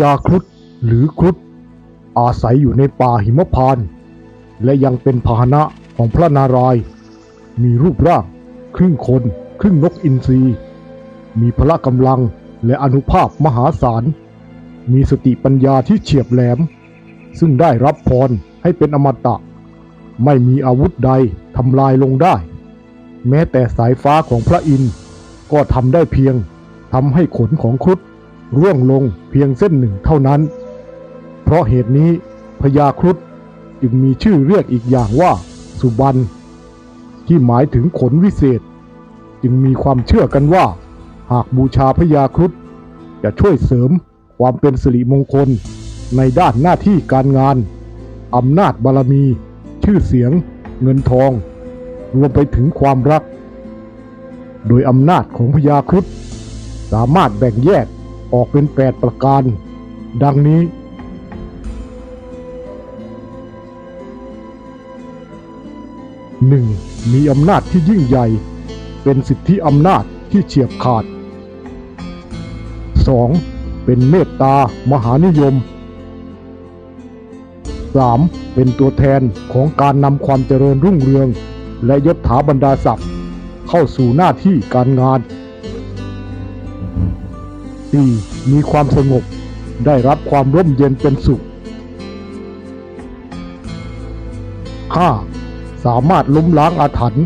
ญาครุฑหรือครุฑอาศัยอยู่ในป่าหิมพานต์และยังเป็นพาหนะของพระนารายณ์มีรูปร่าง ครึ่งคน ครึ่งนกอินทรี มีพละกำลังและอนุภาพมหาศาล มีสติปัญญาที่เฉียบแหลม ซึ่งได้รับพรให้เป็นอมตะ ไม่มีอาวุธใดทำลายลงได้ แม้แต่สายฟ้าของพระอินทร์ก็ทำได้เพียงทำให้ขนของครุฑ ร่วงลงเพียงเส้นหนึ่งเท่านั้น เพราะเหตุนี้พญาครุฑจึงมีชื่อเรียกอีกอย่างว่าสุบรรณที่หมายถึงขนวิเศษ จึงมีความเชื่อกันว่า หากบูชาพญาครุฑจะช่วยเสริมความเป็นสิริมงคลในด้านหน้าที่การงานอำนาจบารมี ชื่อเสียง เงินทอง รวมไปถึงความรัก โดยอำนาจของพญาครุฑสามารถแบ่งแยก ออกเป็น 8 ประการ ดังนี้ 1. มีอำนาจที่ยิ่งใหญ่ เป็นสิทธิอำนาจที่เฉียบขาด 2. เป็นเมตตามหานิยม 3. เป็นตัวแทนของการนำความเจริญรุ่งเรือง และยศถาบรรดาศักดิ์เข้าสู่หน้าที่การงาน 4. มีความสงบ ได้รับความร่มเย็นเป็นสุข 5. สามารถล้มล้างอาถรรพ์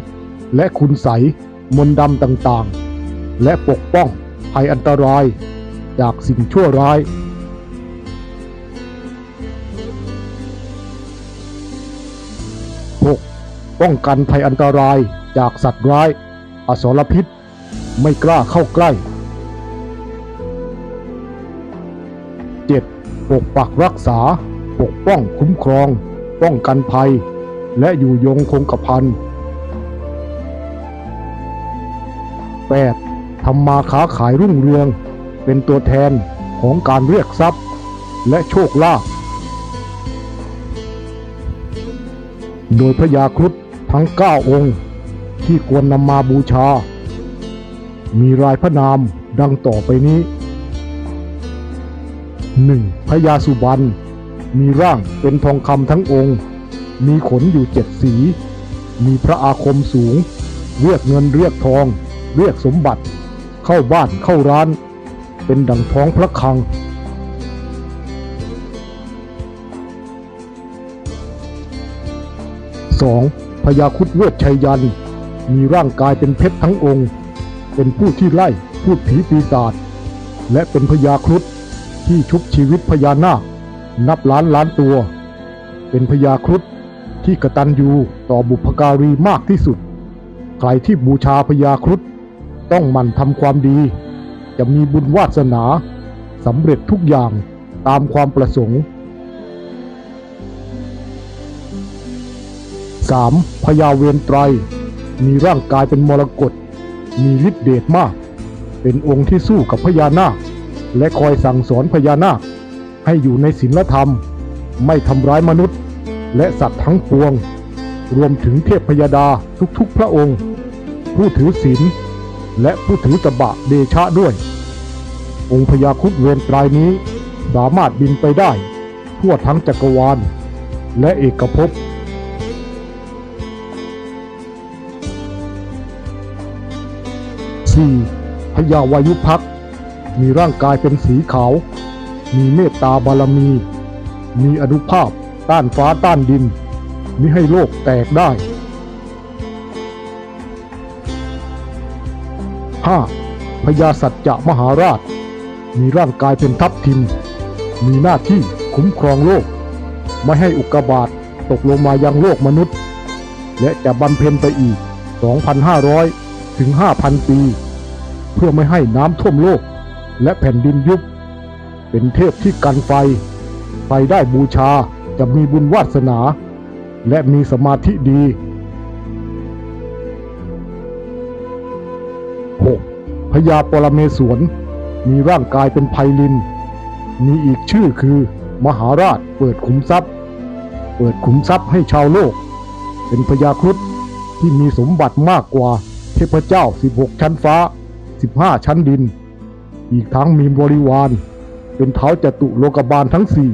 และคุณใสมนต์ดำต่างๆ และปกป้องภัยอันตราย จากสิ่งชั่วร้าย 6. ป้องกันภัยอันตรายจากสัตว์ร้าย อสรพิษ ไม่กล้าเข้าใกล้ 7. ปกปักรักษา ปกป้องคุ้มครอง ป้องกันภัย และอยู่ยงคงกระพัน 8. ทำมาค้าขายรุ่งเรือง เป็นตัวแทนของการเรียกทรัพย์ และโชคลาภโดยพระยาครุฑทั้ง 9 องค์ ที่ควรนำมาบูชา มีรายพระนามดังต่อไปนี้ 1. พระยาสุบรรณมีร่างเป็นทองคำทั้งองค์ มีขนอยู่เจ็ดสี มีพระอาคมสูง เรียกเงินเรียกทอง เรียกสมบัติ เข้าบ้านเข้าร้าน เป็นดังท้องพระคัง 2. พญาครุดเวชชัยยัน มีร่างกายเป็นเพชรทั้งองค์ เป็นผู้ที่ไล่พูดผีปีศาจและเป็นพญาครุฑ ที่ชุบชีวิตพญานาค นับล้านล้านตัว เป็นพญาครุฑที่กระตัญญูต่อบุพการีมากที่สุด ใครที่บูชาพญาครุฑต้องหมั่นทำความดี จะมีบุญวาสนาสำเร็จทุกอย่างตามความประสงค์ 3. พญาเวนไตร มีร่างกายเป็นมรกตมีฤทธิเดชมาก เป็นองค์ที่สู้กับพญานาค และคอยสั่งสอนพญานาค ให้อยู่ในศีลธรรม ไม่ทำร้ายมนุษย์ และสัตว์ทั้งปวง รวมถึงเทพพยดาทุกๆพระองค์ ผู้ถือศีลและผู้ถือตบะเดชะด้วย องค์พญาครุฑเวนไตรนี้สามารถบินไปได้ ทั่วทั้งจักรวาล และเอกภพ 4. พญาวายุพักษ มีร่างกายเป็นสีขาว มีเมตตาบารมี มีอนุภาพต้านฟ้าต้านดินมิให้โลกแตกได้ 5. พญาสัจจะมหาราช มีร่างกายเป็นทัพทิม มีหน้าที่คุ้มครองโลก ไม่ให้อุกกาบาตตกลงมายังโลกมนุษย์ และจะบำเพ็ญไปอีก 2,500 ถึง 5,000 ปี เพื่อไม่ให้น้ำท่วมโลก และแผ่นดินยุบ เป็นเทพที่กันไฟไฟได้บูชาจะมีบุญวาสนา และมีสมาธิดี 6. พญาปรเมศวรมีร่างกายเป็นไพลิน มีอีกชื่อคือ มหาราชเปิดขุมทรัพย์ เปิดขุมทรัพย์ให้ชาวโลก เป็นพญาครุฑที่มีสมบัติมากกว่าเทพเจ้า 16 ชั้นฟ้า 15 ชั้นดิน อีกทั้งมีบริวาร เป็นเท้าจตุโลกบาลทั้งสี่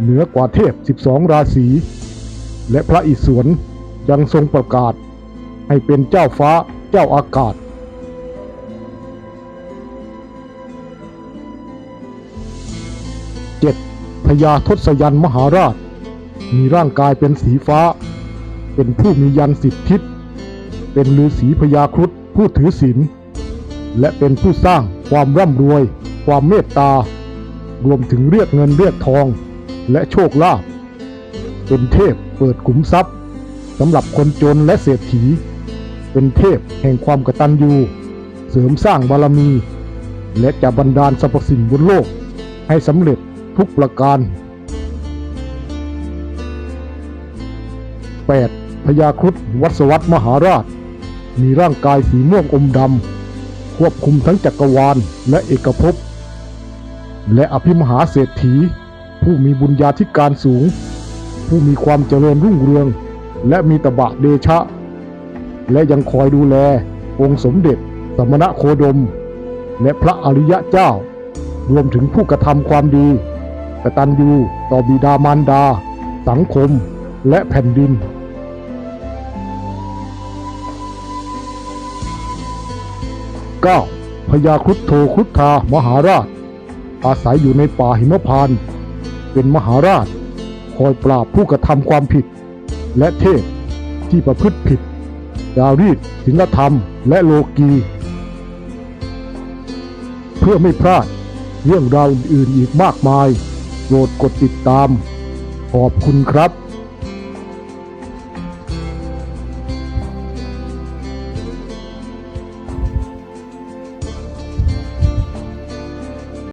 เหนือกว่าเทพ 12 ราศี และพระอิศวรยังทรงประกาศ ให้เป็นเจ้าฟ้าเจ้าอากาศ 7. พญาทศยันมหาราช มีร่างกายเป็นสีฟ้า เป็นผู้มียันสิบทิศ เป็นฤาษีพญาครุฑผู้ถือศีล และเป็นผู้สร้างความร่ำรวย ความเมตตา รวมถึงเรียกเงินเรียกทอง และโชคลาภเป็นเทพเปิดขุมทรัพย์สำหรับคนจนและเศรษฐี เป็นเทพแห่งความกตัญญูเสริมสร้างบารมี และจะบันดาลสรรพสิ่งบนโลก ให้สำเร็จทุกประการ 8. พญาครุฑวัสวัตมหาราช มีร่างกายสีม่วงอมดำ ควบคุมทั้งจักรวาลและเอกภพ และอภิมหาเศรษฐี ผู้มีบุญญาธิการสูง ผู้มีความเจริญรุ่งเรือง และมีตบะเดชะ และยังคอยดูแล องค์สมเด็จ สมณะโคดม และพระอริยะเจ้า รวมถึงผู้กระทำความดีกตัญญูต่อบิดามารดา สังคม และแผ่นดิน 9. พญาครุฑโทครุฑทามหาราช อาศัยอยู่ในป่าหิมพานต์เป็นมหาราช คอยปราบผู้กระทำความผิด และเทพที่ประพฤติผิดจารีตศีลธรรมและโลกี เพื่อไม่พลาดเรื่องราวอื่นๆอีกมากมาย โปรดกดติดตาม ขอบคุณครับ